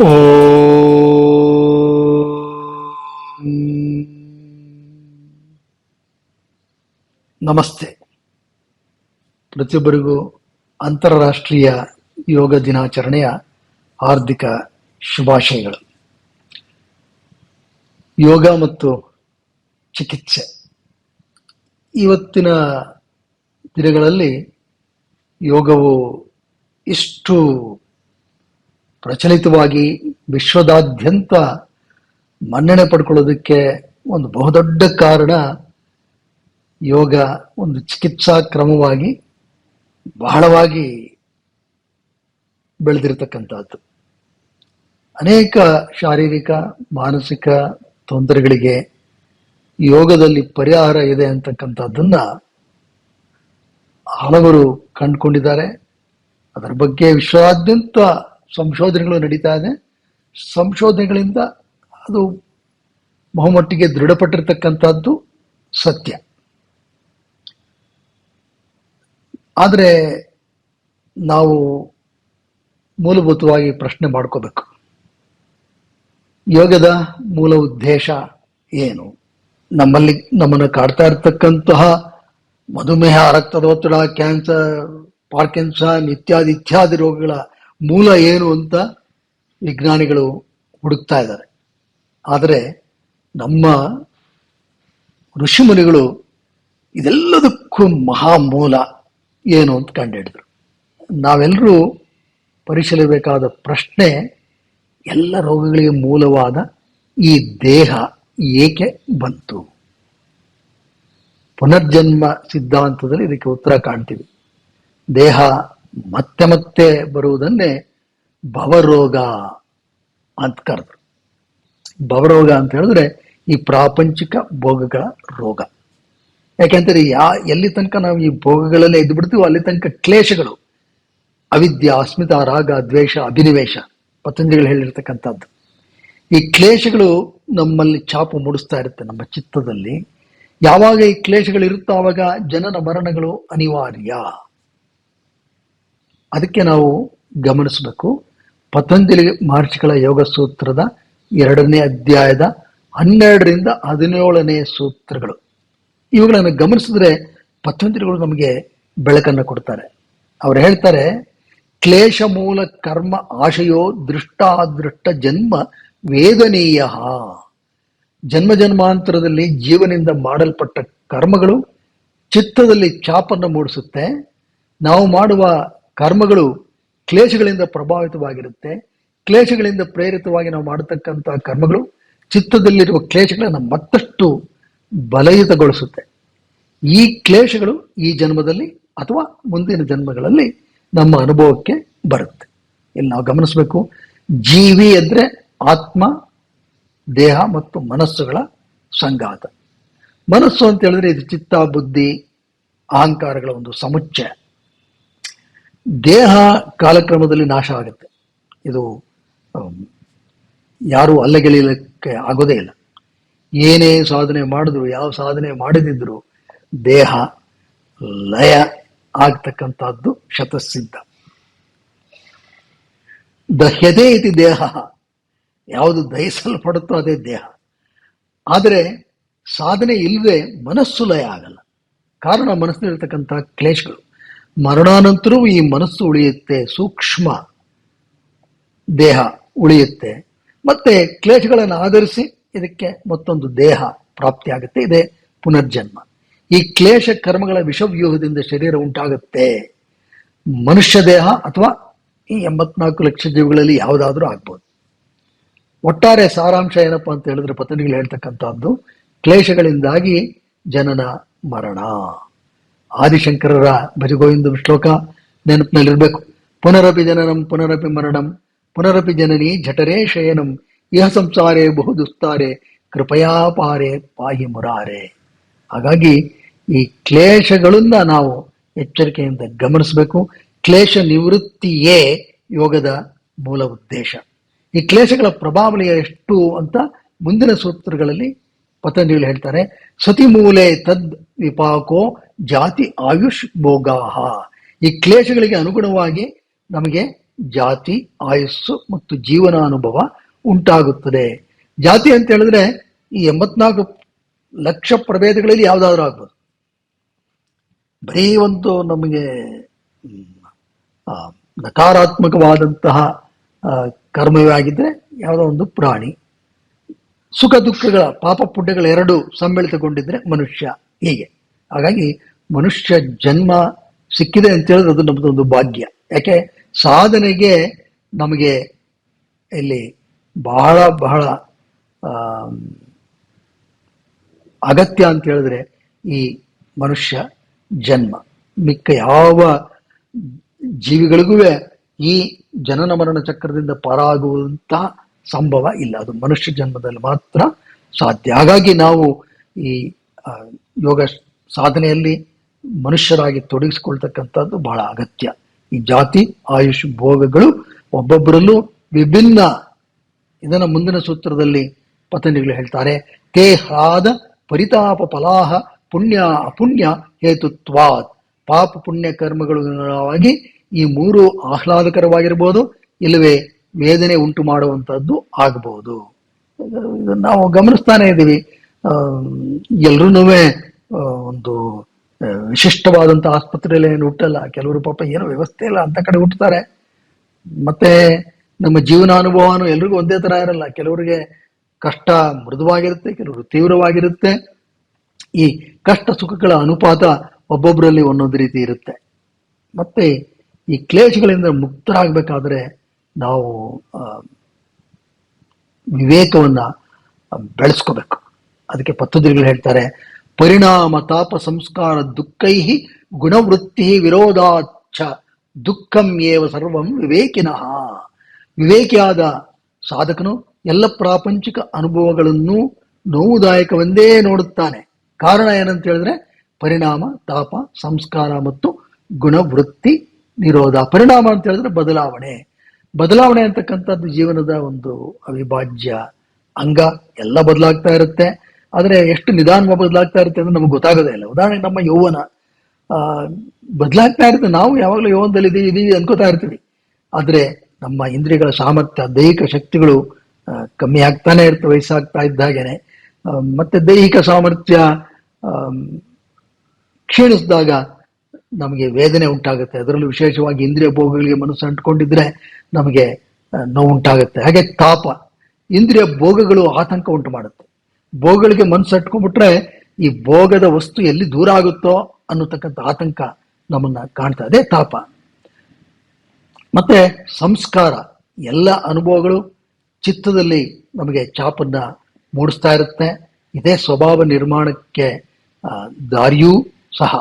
ನಮಸ್ತೆ ಪ್ರತಿಯೊಬ್ಬರಿಗೂ ಅಂತಾರಾಷ್ಟ್ರೀಯ ಯೋಗ ದಿನಾಚರಣೆಯ ಹಾರ್ದಿಕ ಶುಭಾಶಯಗಳು. ಯೋಗ ಮತ್ತು ಚಿಕಿತ್ಸೆ. ಇವತ್ತಿನ ದಿನಗಳಲ್ಲಿ ಯೋಗವು ಇಷ್ಟು ಪ್ರಚಲಿತವಾಗಿ ವಿಶ್ವದಾದ್ಯಂತ ಮನ್ನಣೆ ಪಡ್ಕೊಳ್ಳೋದಕ್ಕೆ ಒಂದು ಬಹುದೊಡ್ಡ ಕಾರಣ ಯೋಗ ಒಂದು ಚಿಕಿತ್ಸಾ ಕ್ರಮವಾಗಿ ಬಹಳವಾಗಿ ಬೆಳೆದಿರತಕ್ಕಂಥದ್ದು. ಅನೇಕ ಶಾರೀರಿಕ, ಮಾನಸಿಕ ತೊಂದರೆಗಳಿಗೆ ಯೋಗದಲ್ಲಿ ಪರಿಹಾರ ಇದೆ ಅಂತಕ್ಕಂಥದ್ದನ್ನ ಹಲವರು ಕಂಡುಕೊಂಡಿದ್ದಾರೆ. ಅದರ ಬಗ್ಗೆ ವಿಶ್ವಾದ್ಯಂತ ಸಂಶೋಧನೆಗಳು ನಡೀತಾ ಇದೆ. ಸಂಶೋಧನೆಗಳಿಂದ ಅದು ಬಹುಮಟ್ಟಿಗೆ ದೃಢಪಟ್ಟಿರ್ತಕ್ಕಂಥದ್ದು ಸತ್ಯ. ಆದರೆ ನಾವು ಮೂಲಭೂತವಾಗಿ ಪ್ರಶ್ನೆ ಮಾಡ್ಕೋಬೇಕು. ಯೋಗದ ಮೂಲ ಉದ್ದೇಶ ಏನು? ನಮ್ಮಲ್ಲಿ ನಮ್ಮನ್ನು ಕಾಡ್ತಾ ಇರತಕ್ಕಂತಹ ಮಧುಮೇಹ ರಕ್ತದ ಒತ್ತಡ ಕ್ಯಾನ್ಸರ್, ಪಾರ್ಕಿನ್ಸನ್, ಇತ್ಯಾದಿ ಇತ್ಯಾದಿ ರೋಗಗಳ ಮೂಲ ಏನು ಅಂತ ವಿಜ್ಞಾನಿಗಳು ಹುಡುಕ್ತಾ ಇದ್ದಾರೆ. ಆದರೆ ನಮ್ಮ ಋಷಿಮುನಿಗಳು ಇದೆಲ್ಲದಕ್ಕೂ ಮಹಾ ಮೂಲ ಏನು ಅಂತ ಕಂಡುಹಿಡಿದ್ರು. ನಾವೆಲ್ಲರೂ ಪರಿಶೀಲಿಸಬೇಕಾದ ಪ್ರಶ್ನೆ, ಎಲ್ಲ ರೋಗಗಳಿಗೆ ಮೂಲವಾದ ಈ ದೇಹ ಏಕೆ ಬಂತು? ಪುನರ್ಜನ್ಮ ಸಿದ್ಧಾಂತದಲ್ಲಿ ಇದಕ್ಕೆ ಉತ್ತರ ಕಾಣ್ತೀವಿ. ದೇಹ ಮತ್ತೆ ಮತ್ತೆ ಬರುವುದನ್ನೇ ಭವರೋಗ ಅಂತ ಕರೆದ್ರು. ಭವರೋಗ ಅಂತ ಹೇಳಿದ್ರೆ ಈ ಪ್ರಾಪಂಚಿಕ ಭೋಗಗಳ ರೋಗ. ಯಾಕೆಂದ್ರೆ ಯಾ, ಎಲ್ಲಿ ತನಕ ನಾವು ಈ ಭೋಗಗಳಲ್ಲೇ ಇದ್ದು ಬಿಡ್ತೀವೋ ಅಲ್ಲಿ ತನಕ ಕ್ಲೇಶಗಳು, ಅವಿದ್ಯ, ಅಸ್ಮಿತ, ರಾಗ, ದ್ವೇಷ, ಅಭಿನಿವೇಶ, ಪತಂಜಲಿಗಳು ಹೇಳಿರ್ತಕ್ಕಂಥದ್ದು. ಈ ಕ್ಲೇಶಗಳು ನಮ್ಮಲ್ಲಿ ಛಾಪು ಮೂಡಿಸ್ತಾ ಇರುತ್ತೆ ನಮ್ಮ ಚಿತ್ತದಲ್ಲಿ. ಯಾವಾಗ ಈ ಕ್ಲೇಶಗಳು ಇರುತ್ತೋ ಆವಾಗ ಜನನ ಮರಣಗಳು ಅನಿವಾರ್ಯ. ಅದಕ್ಕೆ ನಾವು ಗಮನಿಸಬೇಕು. ಪತಂಜಲಿ ಮಹರ್ಷಿಗಳ ಯೋಗ ಸೂತ್ರದ ಎರಡನೇ ಅಧ್ಯಾಯದ ಹನ್ನೆರಡರಿಂದ ಹದಿನೇಳನೇ ಸೂತ್ರಗಳು. ಇವುಗಳನ್ನು ಗಮನಿಸಿದ್ರೆ ಪತಂಜಲಿಗಳು ನಮಗೆ ಬೆಳಕನ್ನು ಕೊಡ್ತಾರೆ. ಅವ್ರು ಹೇಳ್ತಾರೆ ಕ್ಲೇಶ ಮೂಲ ಕರ್ಮ ಆಶಯೋ ದೃಷ್ಟಾದೃಷ್ಟ ಜನ್ಮ ವೇದನೀಯ. ಜನ್ಮ ಜನ್ಮಾಂತರದಲ್ಲಿ ಜೀವನಿಂದ ಮಾಡಲ್ಪಟ್ಟ ಕರ್ಮಗಳು ಚಿತ್ತದಲ್ಲಿ ಚಾಪನ್ನು ಮೂಡಿಸುತ್ತೆ. ನಾವು ಮಾಡುವ ಕರ್ಮಗಳು ಕ್ಲೇಶಗಳಿಂದ ಪ್ರಭಾವಿತವಾಗಿರುತ್ತೆ. ಕ್ಲೇಶಗಳಿಂದ ಪ್ರೇರಿತವಾಗಿ ನಾವು ಮಾಡತಕ್ಕಂತಹ ಕರ್ಮಗಳು ಚಿತ್ತದಲ್ಲಿರುವ ಕ್ಲೇಶಗಳನ್ನು ಮತ್ತಷ್ಟು ಬಲಯುತಗೊಳಿಸುತ್ತೆ. ಈ ಕ್ಲೇಶಗಳು ಈ ಜನ್ಮದಲ್ಲಿ ಅಥವಾ ಮುಂದಿನ ಜನ್ಮಗಳಲ್ಲಿ ನಮ್ಮ ಅನುಭವಕ್ಕೆ ಬರುತ್ತೆ. ಇಲ್ಲಿ ನಾವು ಗಮನಿಸಬೇಕು. ಜೀವಿ ಅಂದರೆ ಆತ್ಮ, ದೇಹ ಮತ್ತು ಮನಸ್ಸುಗಳ ಸಂಘಾತ. ಮನಸ್ಸು ಅಂತ ಹೇಳಿದ್ರೆ ಇದು ಚಿತ್ತ, ಬುದ್ಧಿ, ಅಹಂಕಾರಗಳ ಒಂದು ಸಮುಚ್ಚಯ. ದೇಹ ಕಾಲಕ್ರಮದಲ್ಲಿ ನಾಶ ಆಗುತ್ತೆ ಇದು ಯಾರೂ ಅಲ್ಲಗೆಳಿಯಲಿಕ್ಕೆ ಆಗೋದೇ ಇಲ್ಲ. ಏನೇ ಸಾಧನೆ ಮಾಡಿದ್ರು, ಯಾವ ಸಾಧನೆ ಮಾಡದಿದ್ರು, ದೇಹ ಲಯ ಆಗ್ತಕ್ಕಂಥದ್ದು ಶತಸಿದ್ಧ. ದಹ್ಯತೆ ಇತಿ ದೇಹ. ಯಾವುದು ದಹಿಸಲ್ಪಡುತ್ತೋ ಅದೇ ದೇಹ. ಆದರೆ ಸಾಧನೆ ಇಲ್ಲದೆ ಮನಸ್ಸು ಲಯ ಆಗಲ್ಲ. ಕಾರಣ ಮನಸ್ಸಿನಲ್ಲಿರ್ತಕ್ಕಂಥ ಕ್ಲೇಶಗಳು. ಮರಣಾನಂತರವೂ ಈ ಮನಸ್ಸು ಉಳಿಯುತ್ತೆ, ಸೂಕ್ಷ್ಮ ದೇಹ ಉಳಿಯುತ್ತೆ. ಮತ್ತೆ ಕ್ಲೇಶಗಳನ್ನು ಆಧರಿಸಿ ಇದಕ್ಕೆ ಮತ್ತೊಂದು ದೇಹ ಪ್ರಾಪ್ತಿಯಾಗುತ್ತೆ ಇದೆ ಪುನರ್ಜನ್ಮ. ಈ ಕ್ಲೇಶ ಕರ್ಮಗಳ ವಿಷವ್ಯೂಹದಿಂದ ಶರೀರ ಉಂಟಾಗುತ್ತೆ. ಮನುಷ್ಯ ದೇಹ ಅಥವಾ ಈ ಎಂಬತ್ನಾಲ್ಕು ಲಕ್ಷ ಜೀವಿಗಳಲ್ಲಿ ಯಾವುದಾದ್ರೂ ಆಗ್ಬೋದು. ಒಟ್ಟಾರೆ ಸಾರಾಂಶ ಏನಪ್ಪಾ ಅಂತ ಹೇಳಿದ್ರೆ ಪತನಿಗಳು ಹೇಳ್ತಕ್ಕಂಥದ್ದು, ಕ್ಲೇಶಗಳಿಂದಾಗಿ ಜನನ ಮರಣ. ಆದಿಶಂಕರರ ಭಜಗೋವಿಂದ ಶ್ಲೋಕ ನೆನಪಿನಲ್ಲಿರಬೇಕು. ಪುನರಪಿ ಜನನಂ, ಪುನರಪಿ ಮರಣಂ, ಪುನರಪಿ ಜನನಿ ಜಠರೇ ಶಯನಂ, ಇಹ ಸಂಸಾರೇ ಬಹು ದುಸ್ತಾರೆ, ಕೃಪಯಾ ಪಾರೆ ಪಾಹಿ ಮುರಾರೆ. ಹಾಗಾಗಿ ಈ ಕ್ಲೇಶಗಳನ್ನ ನಾವು ಎಚ್ಚರಿಕೆಯಿಂದ ಗಮನಿಸಬೇಕು. ಕ್ಲೇಶ ನಿವೃತ್ತಿಯೇ ಯೋಗದ ಮೂಲ ಉದ್ದೇಶ. ಈ ಕ್ಲೇಶಗಳ ಪ್ರಭಾವನೆಯ ಎಷ್ಟು ಅಂತ ಮುಂದಿನ ಸೂತ್ರಗಳಲ್ಲಿ ಪತಂಜಲಿ ಹೇಳ್ತಾರೆ, ಸತಿ ಮೂಲೆ ತದ್ ವಿಪಾಕೋ ಜಾತಿ ಆಯುಷ್ ಭೋಗಾಹ. ಈ ಕ್ಲೇಶಗಳಿಗೆ ಅನುಗುಣವಾಗಿ ನಮಗೆ ಜಾತಿ, ಆಯುಸ್ಸು ಮತ್ತು ಜೀವನಾನುಭವ ಉಂಟಾಗುತ್ತದೆ. ಜಾತಿ ಅಂತ ಹೇಳಿದ್ರೆ ಈ ಎಂಬತ್ನಾಲ್ಕು ಲಕ್ಷ ಪ್ರಭೇದಗಳಲ್ಲಿ ಯಾವ್ದಾದ್ರು ಆಗ್ಬೋದು. ಬರೀ ಒಂದು ನಮಗೆ ನಕಾರಾತ್ಮಕವಾದಂತಹ ಕರ್ಮವೇ ಆಗಿದ್ರೆ ಯಾವುದೋ ಒಂದು ಪ್ರಾಣಿ. ಸುಖ ದುಃಖಗಳ ಪಾಪ ಪುಣ್ಯಗಳ ಎರಡು ಸಮ್ಮಿಳಿತಗೊಂಡಿದ್ರೆ ಮನುಷ್ಯ ಹೀಗೆ. ಹಾಗಾಗಿ ಮನುಷ್ಯ ಜನ್ಮ ಸಿಕ್ಕಿದೆ ಅಂತ ಹೇಳಿದ್ರೆ ಅದು ನಮ್ದು ಒಂದು ಭಾಗ್ಯ. ಯಾಕೆ? ಸಾಧನೆಗೆ ನಮಗೆ ಇಲ್ಲಿ ಬಹಳ ಬಹಳ ಅಗತ್ಯ ಅಂತ ಹೇಳಿದ್ರೆ ಈ ಮನುಷ್ಯ ಜನ್ಮ. ಮಿಕ್ಕ ಯಾವ ಜೀವಿಗಳಿಗೂ ಈ ಜನನ ಮರಣ ಚಕ್ರದಿಂದ ಪಾರಾಗುವಂತಹ ಸಂಭವ ಇಲ್ಲ. ಅದು ಮನುಷ್ಯ ಜನ್ಮದಲ್ಲಿ ಮಾತ್ರ ಸಾಧ್ಯ. ಹಾಗಾಗಿ ನಾವು ಈ ಯೋಗ ಸಾಧನೆಯಲ್ಲಿ ಮನುಷ್ಯರಾಗಿ ತೊಡಗಿಸಿಕೊಳ್ತಕ್ಕಂಥದ್ದು ಬಹಳ ಅಗತ್ಯ. ಈ ಜಾತಿ, ಆಯುಷ್, ಭೋಗಗಳು ಒಬ್ಬೊಬ್ಬರಲ್ಲೂ ವಿಭಿನ್ನ. ಇದನ್ನ ಮುಂದಿನ ಸೂತ್ರದಲ್ಲಿ ಪತಂಜಲಿಗಳು ಹೇಳ್ತಾರೆ. ತೇ ಹ್ರಾದ ಪರಿತಾಪ ಫಲಾಹ ಪುಣ್ಯ ಅಪುಣ್ಯ ಹೇತುತ್ವಾತ್. ಪಾಪ ಪುಣ್ಯ ಕರ್ಮಗಳು ಈ ಮೂರು ಆಹ್ಲಾದಕರವಾಗಿರ್ಬೋದು. ಇಲ್ಲವೇ ವೇದನೆ ಉಂಟು ಮಾಡುವಂಥದ್ದು ಆಗಬಹುದು ನಾವು ಗಮನಿಸ್ತಾನೆ ಇದ್ದೀವಿ. ಎಲ್ರೂ ಒಂದು ವಿಶಿಷ್ಟವಾದಂಥ ಆಸ್ಪತ್ರೆಯಲ್ಲಿ ಏನು ಹುಟ್ಟಲ್ಲ. ಕೆಲವರು ಪಾಪ ಏನು ವ್ಯವಸ್ಥೆ ಇಲ್ಲ ಅಂತ ಕಡೆ ಹುಟ್ಟುತ್ತಾರೆ. ಮತ್ತೆ ನಮ್ಮ ಜೀವನಾನುಭವನು ಎಲ್ರಿಗೂ ಒಂದೇ ತರ ಇರಲ್ಲ. ಕೆಲವರಿಗೆ ಕಷ್ಟ ಮೃದುವಾಗಿರುತ್ತೆ, ಕೆಲವರು ತೀವ್ರವಾಗಿರುತ್ತೆ. ಈ ಕಷ್ಟ ಸುಖಗಳ ಅನುಪಾತ ಒಬ್ಬೊಬ್ಬರಲ್ಲಿ ಒಂದೊಂದು ರೀತಿ ಇರುತ್ತೆ. ಮತ್ತೆ ಈ ಕ್ಲೇಶಗಳಿಂದ ಮುಕ್ತರಾಗಬೇಕಾದ್ರೆ ನಾವು ವಿವೇಕವನ್ನ ಬೆಳೆಸ್ಕೋಬೇಕು. ಅದಕ್ಕೆ ಪತ್ತುದಿರಿಗಳು ಹೇಳ್ತಾರೆ, ಪರಿಣಾಮ ತಾಪ ಸಂಸ್ಕಾರ ದುಃಖೈ ಗುಣವೃತ್ತಿ ವಿರೋಧಾಚ್ಛ ದುಃಖಂ ಏವ ಸರ್ವಂ ವಿವೇಕಿನಃ. ವಿವೇಕಿಯಾದ ಸಾಧಕನು ಎಲ್ಲ ಪ್ರಾಪಂಚಿಕ ಅನುಭವಗಳನ್ನು ನೋವುದಾಯಕವೆಂದೇ ನೋಡುತ್ತಾನೆ. ಕಾರಣ ಏನಂತ ಹೇಳಿದ್ರೆ, ಪರಿಣಾಮ, ತಾಪ, ಸಂಸ್ಕಾರ ಮತ್ತು ಗುಣವೃತ್ತಿ ನಿರೋಧ. ಪರಿಣಾಮ ಅಂತ ಹೇಳಿದ್ರೆ ಬದಲಾವಣೆ. ಬದಲಾವಣೆ ಅಂತಕ್ಕಂಥದ್ದು ಜೀವನದ ಒಂದು ಅವಿಭಾಜ್ಯ ಅಂಗ. ಎಲ್ಲ ಬದಲಾಗ್ತಾ ಇರುತ್ತೆ. ಆದರೆ ಎಷ್ಟು ನಿಧಾನವಾಗಿ ಬದಲಾಗ್ತಾ ಇರುತ್ತೆ ಅಂದ್ರೆ ನಮ್ಗೆ ಗೊತ್ತಾಗೋದೇ ಇಲ್ಲ. ಉದಾಹರಣೆಗೆ ನಮ್ಮ ಯೌವನ ಬದಲಾಗ್ತಾ ಇರುತ್ತೆ. ನಾವು ಯಾವಾಗಲೂ ಯೌವನದಲ್ಲಿ ಇದೀವಿ ಇದೀವಿ ಅನ್ಕೋತಾ ಇರ್ತೀವಿ. ಆದರೆ ನಮ್ಮ ಇಂದ್ರಿಯಗಳ ಸಾಮರ್ಥ್ಯ, ದೈಹಿಕ ಶಕ್ತಿಗಳು ಕಮ್ಮಿ ಆಗ್ತಾನೆ ಇರ್ತವೆ ವಯಸ್ಸಾಗ್ತಾ ಇದ್ದಾಗೇನೆ ಮತ್ತೆ ದೈಹಿಕ ಸಾಮರ್ಥ್ಯ ಕ್ಷೀಣಿಸಿದಾಗ ನಮಗೆ ವೇದನೆ ಉಂಟಾಗುತ್ತೆ. ಅದರಲ್ಲೂ ವಿಶೇಷವಾಗಿ ಇಂದ್ರಿಯ ಭೋಗಗಳಿಗೆ ಮನಸ್ಸು ಅಂಟ್ಕೊಂಡಿದ್ರೆ ನಮಗೆ ನೋವು ಉಂಟಾಗುತ್ತೆ. ಹಾಗೆ ತಾಪ, ಇಂದ್ರಿಯ ಭೋಗಗಳು ಆತಂಕ ಉಂಟು ಮಾಡುತ್ತೆ. ಭೋಗಗಳಿಗೆ ಮನಸ್ಸು ಅಟ್ಕೊಂಡ್ಬಿಟ್ರೆ ಈ ಭೋಗದ ವಸ್ತು ಎಲ್ಲಿ ದೂರ ಆಗುತ್ತೋ ಅನ್ನತಕ್ಕಂಥ ಆತಂಕ ನಮ್ಮನ್ನ ಕಾಣ್ತಾ ಅದೇ ತಾಪ. ಮತ್ತೆ ಸಂಸ್ಕಾರ, ಎಲ್ಲ ಅನುಭವಗಳು ಚಿತ್ತದಲ್ಲಿ ನಮಗೆ ಚಾಪನ್ನ ಮೂಡಿಸ್ತಾ ಇರುತ್ತೆ. ಇದೇ ಸ್ವಭಾವ ನಿರ್ಮಾಣಕ್ಕೆ ದಾರಿಯೂ ಸಹ.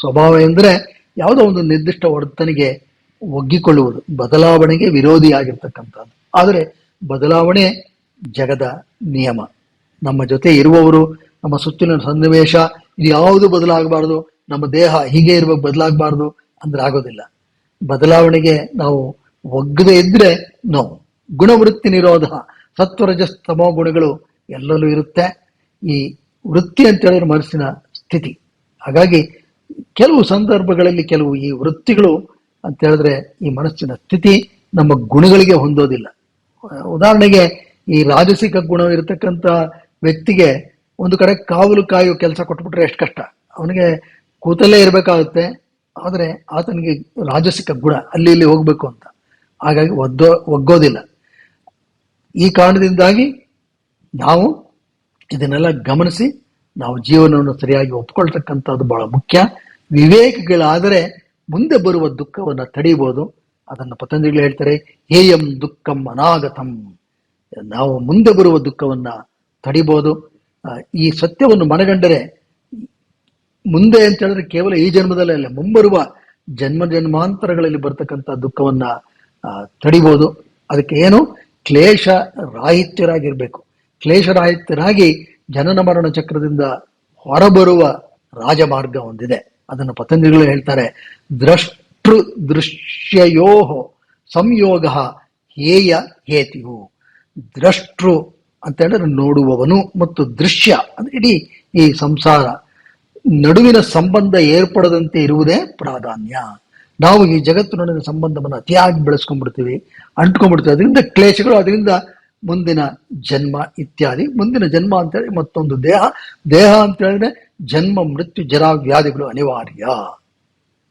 ಸ್ವಭಾವ ಎಂದರೆ ಯಾವುದೋ ಒಂದು ನಿರ್ದಿಷ್ಟ ಒಡೆತನಿಗೆ ಒಗ್ಗಿಕೊಳ್ಳುವುದು, ಬದಲಾವಣೆಗೆ ವಿರೋಧಿಯಾಗಿರ್ತಕ್ಕಂಥದ್ದು. ಆದರೆ ಬದಲಾವಣೆ ಜಗದ ನಿಯಮ. ನಮ್ಮ ಜೊತೆ ಇರುವವರು, ನಮ್ಮ ಸುತ್ತಲಿನ ಸನ್ನಿವೇಶ ಇದು ಯಾವುದು ಬದಲಾಗಬಾರದು, ನಮ್ಮ ದೇಹ ಹೀಗೆ ಇರಬೇಕು ಬದಲಾಗಬಾರದು ಅಂದ್ರೆ ಆಗೋದಿಲ್ಲ. ಬದಲಾವಣೆಗೆ ನಾವು ಒಗ್ಗದೆ ಇದ್ರೆ ನೋವು ಗುಣವೃತ್ತಿ ನಿರೋಧ, ಸತ್ವರಜಸ್ತಮೋ ಗುಣಗಳು ಎಲ್ಲಲ್ಲೂ ಇರುತ್ತೆ. ಈ ವೃತ್ತಿ ಅಂತ ಹೇಳಿದ್ರೆ ಮನಸ್ಸಿನ ಸ್ಥಿತಿ. ಹಾಗಾಗಿ ಕೆಲವು ಸಂದರ್ಭಗಳಲ್ಲಿ ಕೆಲವು ಈ ವೃತ್ತಿಗಳು ಅಂತ ಹೇಳಿದ್ರೆ ಈ ಮನಸ್ಸಿನ ಸ್ಥಿತಿ ನಮ್ಮ ಗುಣಗಳಿಗೆ ಹೊಂದೋದಿಲ್ಲ. ಉದಾಹರಣೆಗೆ ಈ ರಾಜಸಿಕ ಗುಣ ಇರತಕ್ಕಂತ ವ್ಯಕ್ತಿಗೆ ಒಂದು ಕಡೆ ಕಾವಲು ಕಾಯೋ ಕೆಲಸ ಕೊಟ್ಬಿಟ್ರೆ ಎಷ್ಟು ಕಷ್ಟ. ಅವನಿಗೆ ಕೂತಲ್ಲೇ ಇರಬೇಕಾಗುತ್ತೆ, ಆದರೆ ಆತನಿಗೆ ರಾಜಸಿಕ ಗುಣ ಅಲ್ಲಿ ಇಲ್ಲಿ ಹೋಗ್ಬೇಕು ಅಂತ. ಹಾಗಾಗಿ ಒದ್ದೋ, ಒಗ್ಗೋದಿಲ್ಲ. ಈ ಕಾರಣದಿಂದಾಗಿ ನಾವು ಇದನ್ನೆಲ್ಲ ಗಮನಿಸಿ ನಾವು ಜೀವನವನ್ನು ಸರಿಯಾಗಿ ಒಪ್ಕೊಳ್ತಕ್ಕಂಥದ್ದು ಬಹಳ ಮುಖ್ಯ. ವಿವೇಕಗಳಾದರೆ ಮುಂದೆ ಬರುವ ದುಃಖವನ್ನು ತಡೆಯಬಹುದು ಅದನ್ನು ಪತಂಜಲಿ ಹೇಳ್ತಾರೆ ಹೇಯಂ ದುಃಖಂ ಅನಾಗತಂ. ನಾವು ಮುಂದೆ ಬರುವ ದುಃಖವನ್ನು ತಡಿಬೋದು. ಈ ಸತ್ಯವನ್ನು ಮನಗಂಡರೆ ಮುಂದೆ ಅಂತ ಹೇಳಿದ್ರೆ ಕೇವಲ ಈ ಜನ್ಮದಲ್ಲೇ ಅಲ್ಲ, ಮುಂಬರುವ ಜನ್ಮ ಜನ್ಮಾಂತರಗಳಲ್ಲಿ ಬರ್ತಕ್ಕಂಥ ದುಃಖವನ್ನ ತಡಿಬೋದು. ಅದಕ್ಕೆ ಏನು? ಕ್ಲೇಶ ರಾಹಿತ್ಯರಾಗಿರ್ಬೇಕು. ಕ್ಲೇಶ ರಾಹಿತ್ಯರಾಗಿ ಜನನ ಮರಣ ಚಕ್ರದಿಂದ ಹೊರಬರುವ ರಾಜಮಾರ್ಗ ಒಂದಿದೆ. ಅದನ್ನು ಪತಂಜಲಿಗಳು ಹೇಳ್ತಾರೆ ದ್ರಷ್ಟೃ ದೃಶ್ಯಯೋ ಸಂಯೋಗ ಹೇಯ ಹೇತಿಯು ದ್ರಷ್ಟೃ ಅಂತ ಹೇಳಿದ್ರೆ ನೋಡುವವನು ಮತ್ತು ದೃಶ್ಯ ಅಂದ್ರೆ ಇಡೀ ಈ ಸಂಸಾರ. ನಡುವಿನ ಸಂಬಂಧ ಏರ್ಪಡದಂತೆ ಇರುವುದೇ ಪ್ರಾಧಾನ್ಯ. ನಾವು ಈ ಜಗತ್ತಿನೊಡನೆ ಸಂಬಂಧವನ್ನು ಅತಿಯಾಗಿ ಬೆಳೆಸ್ಕೊಂಡ್ಬಿಡ್ತೀವಿ, ಅಂಟ್ಕೊಂಡ್ಬಿಡ್ತೀವಿ. ಅದರಿಂದ ಕ್ಲೇಶಗಳು, ಅದರಿಂದ ಮುಂದಿನ ಜನ್ಮ ಇತ್ಯಾದಿ. ಮುಂದಿನ ಜನ್ಮ ಅಂತೇಳಿ ಮತ್ತೊಂದು ದೇಹ. ದೇಹ ಅಂತ ಹೇಳಿದ್ರೆ ಜನ್ಮ, ಮೃತ್ಯು, ಜರ ವ್ಯಾಧಿಗಳು ಅನಿವಾರ್ಯ.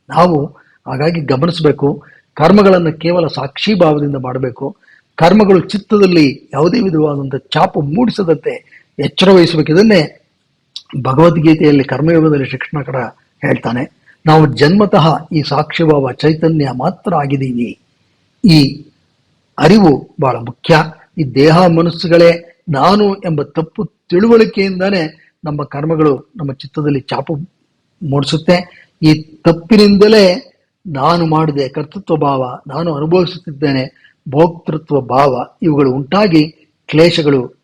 ನಾವು ಹಾಗಾಗಿ ಗಮನಿಸಬೇಕು. ಕರ್ಮಗಳನ್ನು ಕೇವಲ ಸಾಕ್ಷಿ ಭಾವದಿಂದ ಮಾಡಬೇಕು. ಕರ್ಮಗಳು ಚಿತ್ತದಲ್ಲಿ ಯಾವುದೇ ವಿಧವಾದಂಥ ಚಾಪು ಮೂಡಿಸದಂತೆ ಎಚ್ಚರ ವಹಿಸಬೇಕು. ಇದನ್ನೇ ಭಗವದ್ಗೀತೆಯಲ್ಲಿ ಕರ್ಮಯೋಗದಲ್ಲಿ ಶಿಕ್ಷಣ ಕಡ ಹೇಳ್ತಾನೆ. ನಾವು ಜನ್ಮತಃ ಈ ಸಾಕ್ಷ್ಯಭಾವ ಚೈತನ್ಯ ಮಾತ್ರ ಆಗಿದ್ದೀವಿ. ಈ ಅರಿವು ಬಹಳ ಮುಖ್ಯ. ಈ ದೇಹ ಮನಸ್ಸುಗಳೇ ನಾನು ಎಂಬ ತಪ್ಪು ತಿಳುವಳಿಕೆಯಿಂದಾನೆ ನಮ್ಮ ಕರ್ಮಗಳು ನಮ್ಮ ಚಿತ್ತದಲ್ಲಿ ಚಾಪು ಮೂಡಿಸುತ್ತೆ. ಈ ತಪ್ಪಿನಿಂದಲೇ ನಾನು ಮಾಡಿದೆ ಕರ್ತೃತ್ವ ಭಾವ, ನಾನು ಅನುಭವಿಸುತ್ತಿದ್ದೇನೆ ಭೋಕ್ತೃತ್ವ ಭಾವ, ಇವುಗಳು ಉಂಟಾಗಿ ಕ್ಲೇಶಗಳು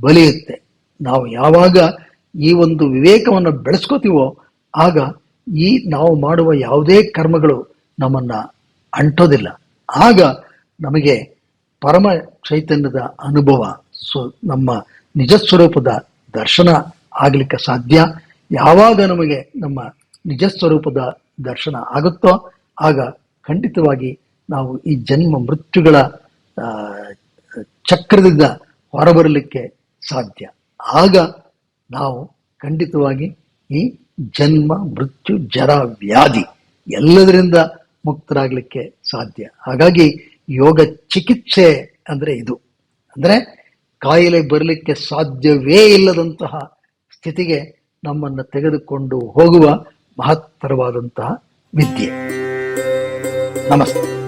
ಬಲಿಯುತ್ತೆ. ನಾವು ಯಾವಾಗ ಈ ಒಂದು ವಿವೇಕವನ್ನು ಬೆಳೆಸ್ಕೋತೀವೋ, ಆಗ ಈ ನಾವು ಮಾಡುವ ಯಾವುದೇ ಕರ್ಮಗಳು ನಮ್ಮನ್ನ ಅಂಟೋದಿಲ್ಲ. ಆಗ ನಮಗೆ ಪರಮ ಚೈತನ್ಯದ ಅನುಭವ, ಸೊ ನಮ್ಮ ನಿಜ ಸ್ವರೂಪದ ದರ್ಶನ ಆಗಲಿಕ್ಕೆ ಸಾಧ್ಯ. ಯಾವಾಗ ನಮಗೆ ನಮ್ಮ ನಿಜ ಸ್ವರೂಪದ ದರ್ಶನ ಆಗುತ್ತೋ ಆಗ ಖಂಡಿತವಾಗಿ ನಾವು ಈ ಜನ್ಮ ಮೃತ್ಯುಗಳ ಚಕ್ರದಿಂದ ಹೊರಬರಲಿಕ್ಕೆ ಸಾಧ್ಯ. ಆಗ ನಾವು ಖಂಡಿತವಾಗಿ ಈ ಜನ್ಮ ಮೃತ್ಯು ಜರ ವ್ಯಾಧಿ ಎಲ್ಲದರಿಂದ ಮುಕ್ತರಾಗಲಿಕ್ಕೆ ಸಾಧ್ಯ. ಹಾಗಾಗಿ ಯೋಗ ಚಿಕಿತ್ಸೆ ಅಂದ್ರೆ ಇದು. ಅಂದ್ರೆ ಕಾಯಿಲೆ ಬರಲಿಕ್ಕೆ ಸಾಧ್ಯವೇ ಇಲ್ಲದಂತಹ ಸ್ಥಿತಿಗೆ ನಮ್ಮನ್ನು ತೆಗೆದುಕೊಂಡು ಹೋಗುವ ಮಹತ್ತರವಾದಂತಹ ವಿದ್ಯೆ. ನಮಸ್ತೆ.